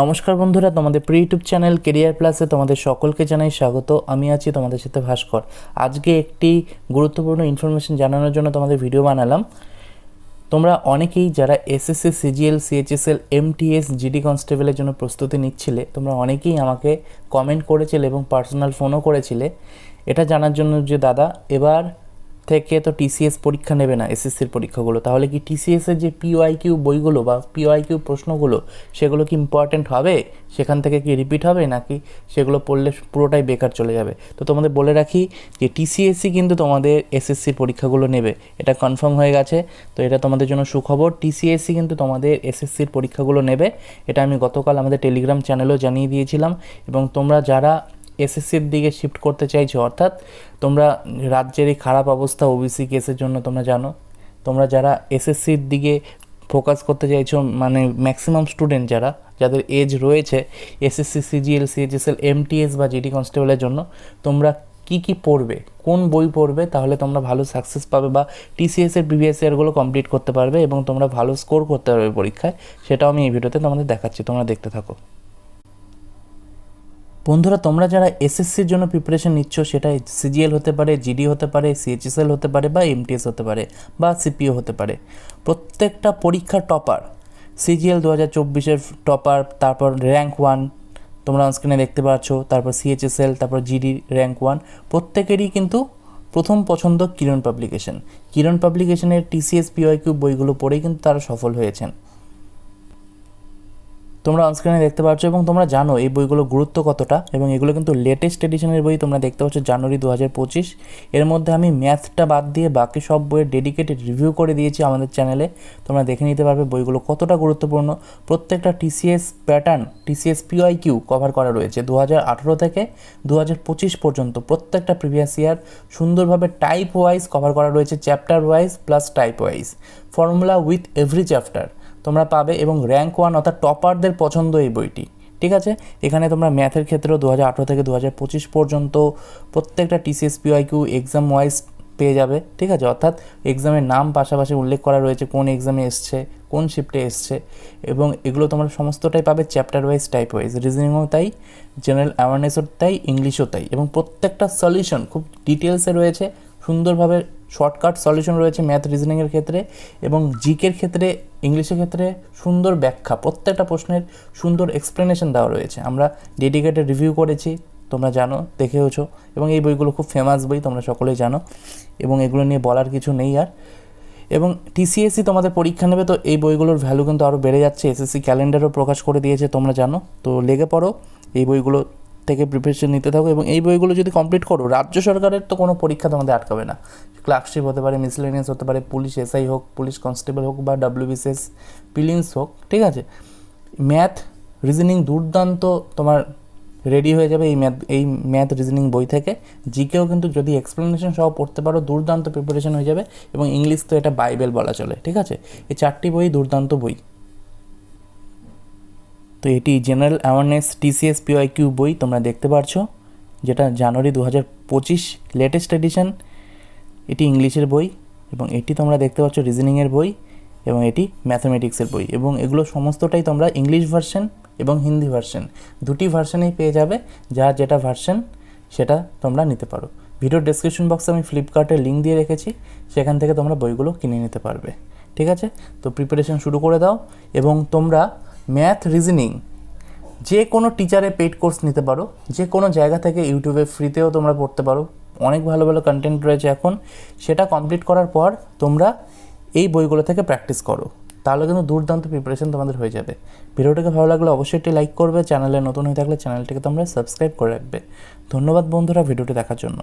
নমস্কার বন্ধুরা, তোমাদের প্রি ইউটিউব চ্যানেল কেরিয়ার প্লাসে তোমাদের সকলকে জানাই স্বাগত। আমি আছি তোমাদের সাথে ভাস্কর। আজকে একটি গুরুত্বপূর্ণ ইনফরমেশন জানানোর জন্য তোমাদের ভিডিও বানালাম। তোমরা অনেকেই যারা SSC CGL CHSL MTS GD কনস্টেবলের জন্য প্রস্তুতি নিচ্ছিলে, তোমরা অনেকেই আমাকে কমেন্ট করেছিলে এবং পার্সোনাল ফোনও করেছিলে। এটা জানার জন্য যে, দাদা, এবার থেকে তো টিসিএস পরীক্ষা নেবে না এসএসসির পরীক্ষাগুলো। তাহলে কি টিসিএসের যে পিওয়াই কিউ বইগুলো বা পিওয়াই কিউ প্রশ্নগুলো, সেগুলো কি ইম্পর্ট্যান্ট হবে? সেখান থেকে কি রিপিট হবে নাকি সেগুলো পড়লে পুরোটাই বেকার চলে যাবে? তো তোমাদের বলে রাখি যে টিসিএসসি কিন্তু তোমাদের এসএসসির পরীক্ষাগুলো নেবে। এটা কনফার্ম হয়ে গেছে। তো এটা তোমাদের জন্য সুখবর। টিসিএসসি কিন্তু তোমাদের এসএসসির পরীক্ষাগুলো নেবে। এটা আমি গতকাল আমাদের টেলিগ্রাম চ্যানেলেও জানিয়ে দিয়েছিলাম। এবং তোমরা যারা এসএসসির দিকে শিফট করতে চাইছো, অর্থাৎ তোমরা রাজ্যের এই খারাপ অবস্থা ওবিসি কেসের জন্য তোমরা জানো। তোমরা যারা এসএসসির দিকে ফোকাস করতে চাইছো মানে ম্যাক্সিমাম স্টুডেন্ট যারা, যাদের এজ রয়েছে এসএসসি সিজিএল সিএইচএসএল এমটিএস বা জিডি কনস্টেবলের জন্য, তোমরা কি কি পড়বে, কোন বই পড়বে, তাহলে তোমরা ভালো সাকসেস পাবে বা টিসিএস এর প্রিভিয়াস ইয়ারগুলো কমপ্লিট করতে পারবে এবং তোমরা ভালো স্কোর করতে পারবে পরীক্ষায়, সেটাও আমি এই ভিডিওতে তোমাদের দেখাচ্ছি, তোমরা দেখতে থাকো। বন্ধুরা, তোমরা যারা এসএসসির জন্য প্রিপারেশন নিচ্ছ, সেটা সিজিএল হতে পারে জিডি হতে পারে সিএইচএসএল হতে পারে বা এমটিএস হতে পারে বা সিপিও হতে পারে। প্রত্যেকটা পরীক্ষার টপার সিজিএল দু হাজার চব্বিশের টপার তারপর র্যাঙ্ক ওয়ান তোমরা স্ক্রিনে দেখতে পাচ্ছ, তারপর সিএইচএসএল তারপর জিডি র্যাঙ্ক ওয়ান প্রত্যেকেরই কিন্তু প্রথম পছন্দ কিরণ পাবলিকেশন কিরণ পাবলিকেশনের টিসিএস পিওয়াইকিউ বইগুলো পড়েই কিন্তু তারা সফল হয়েছেন। তোমরা অনস্ক্রিনে দেখতে পাচ্ছ এবং তোমরা জানো এই বইগুলোর গুরুত্ব কতটা এবং এগুলো কিন্তু লেটেস্ট এডিশনের বই তোমরা দেখতে পাচ্ছ জানুয়ারি দু হাজার পঁচিশ। এর মধ্যে আমি ম্যাথটা বাদ দিয়ে বাকি সব বইয়ের ডেডিকেটেড রিভিউ করে দিয়েছি আমাদের চ্যানেলে তোমরা দেখে নিতে পারবে বইগুলো কতটা গুরুত্বপূর্ণ। প্রত্যেকটা TCS pattern TCS PYQ cover cover করা রয়েছে দু হাজার আঠেরো থেকে দু হাজার পঁচিশ পর্যন্ত প্রত্যেকটা প্রিভিয়াস ইয়ার সুন্দরভাবে টাইপ ওয়াইজ কভার করা রয়েছে chapter wise plus type wise formula with every chapter তোমরা পাবে এবং র্যাঙ্ক ওয়ান অর্থাৎ টপারদের পছন্দ এই বইটি। ঠিক আছে? এখানে তোমরা ম্যাথের ক্ষেত্রেও দু হাজার আঠেরো থেকে দু হাজার পঁচিশ পর্যন্ত প্রত্যেকটা টিসিএস পিওয়াইকিউ এক্সাম ওয়াইজ পেয়ে যাবে। ঠিক আছে? অর্থাৎ এক্সামের নাম পাশাপাশি উল্লেখ করা রয়েছে কোন এক্সামে এসছে, কোন শিফটে এসছে এবং এগুলো তোমরা সমস্তটাই পাবে চ্যাপ্টার ওয়াইজ টাইপ ওয়াইজ রিজনিংও তাই জেনারেল অ্যাওয়ারনেসও তাই ইংলিশও তাই এবং প্রত্যেকটা সলিউশন খুব ডিটেলসে রয়েছে, সুন্দরভাবে শর্টকাট সলিউশন রয়েছে ম্যাথ রিজনিংয়ের ক্ষেত্রে এবং জিকের ক্ষেত্রে, ইংলিশের ক্ষেত্রে সুন্দর ব্যাখ্যা, প্রত্যেকটা প্রশ্নের সুন্দর এক্সপ্লেনেশন দেওয়া রয়েছে। আমরা ডেডিকেটেড রিভিউ করেছি, তোমরা জানো, দেখেওছো, এবং এই বইগুলো খুব ফেমাস বই, তোমরা সকলেই জানো, এবং এগুলো নিয়ে বলার কিছু নেই আর। এবং টিসিএসসি তোমাদের পরীক্ষা নেবে, তো এই বইগুলোর ভ্যালু কিন্তু আরও বেড়ে যাচ্ছে এসএসসি ক্যালেন্ডারও প্রকাশ করে দিয়েছে, তোমরা জানো। তো লেগে পড়ো, এই বইগুলো থেকে প্রিপারেশন নিতে থাকো এবং এই বইগুলো যদি কমপ্লিট করো, রাজ্য সরকারের তো কোনো পরীক্ষা তোমাদের আটকাবে না। ক্লার্কশিপ হতে পারে মিসলেনিয়াস হতে পারে পুলিশ এসআই হোক পুলিশ কনস্টেবল হোক বা ডাব্লিউবিসিএস পিলিংস হোক, ঠিক আছে? ম্যাথ রিজনিং দুর্দান্ত তোমার রেডি হয়ে যাবে এই ম্যাথ এই ম্যাথ রিজনিং বই থেকে। জিকেও কিন্তু যদি এক্সপ্লেনেশন সহ পড়তে পারো, দুর্দান্ত প্রিপারেশন হয়ে যাবে এবং ইংলিশ তো এটা বাইবেল বলা চলে, ঠিক আছে? এই চারটি বই দুর্দান্ত বই। তো এটি জেনারেল অ্যাওয়ারনেস টিসিএস পিওয়াইকিউ বই তোমরা দেখতে পারছ, যেটা জানুয়ারি দু হাজার পঁচিশ লেটেস্ট এডিশন এটি ইংলিশের বই এবং এটি তোমরা দেখতে পাচ্ছ রিজনিংয়ের বই এবং এটি ম্যাথামেটিক্সের বই এবং এগুলো সমস্তটাই তোমরা ইংলিশ ভার্সন এবং হিন্দি ভার্সন দুটি ভার্সনেই পেয়ে যাবে, যার যেটা ভার্সন সেটা তোমরা নিতে পারো। ভিডিওর ডেসক্রিপশন বক্সে আমি ফ্লিপকার্টের লিঙ্ক দিয়ে রেখেছি, সেখান থেকে তোমরা বইগুলো কিনে নিতে পারবে। ঠিক আছে? তো প্রিপারেশন শুরু করে দাও এবং তোমরা ম্যাথ রিজনিং। যে কোনো টিচারে পেড কোর্স নিতে পারো, যে কোনো জায়গা থেকে ইউটিউবে ফ্রিতেও তোমরা পড়তে পারো। অনেক ভালো ভালো কন্টেন্ট রয়েছে এখন। সেটা কমপ্লিট করার পর তোমরা এই বইগুলো থেকে প্র্যাকটিস করো। তাহলে কিন্তু দুর্দান্ত প্রিপারেশন তোমাদের হয়ে যাবে। ভিডিওটাকে ভালো লাগলে অবশ্যই একটি লাইক করবে। চ্যানেলে নতুন হয়ে থাকলে চ্যানেলটিকে তোমরা সাবস্ক্রাইব করে রাখবে। ধন্যবাদ বন্ধুরা ভিডিওটি দেখার জন্য।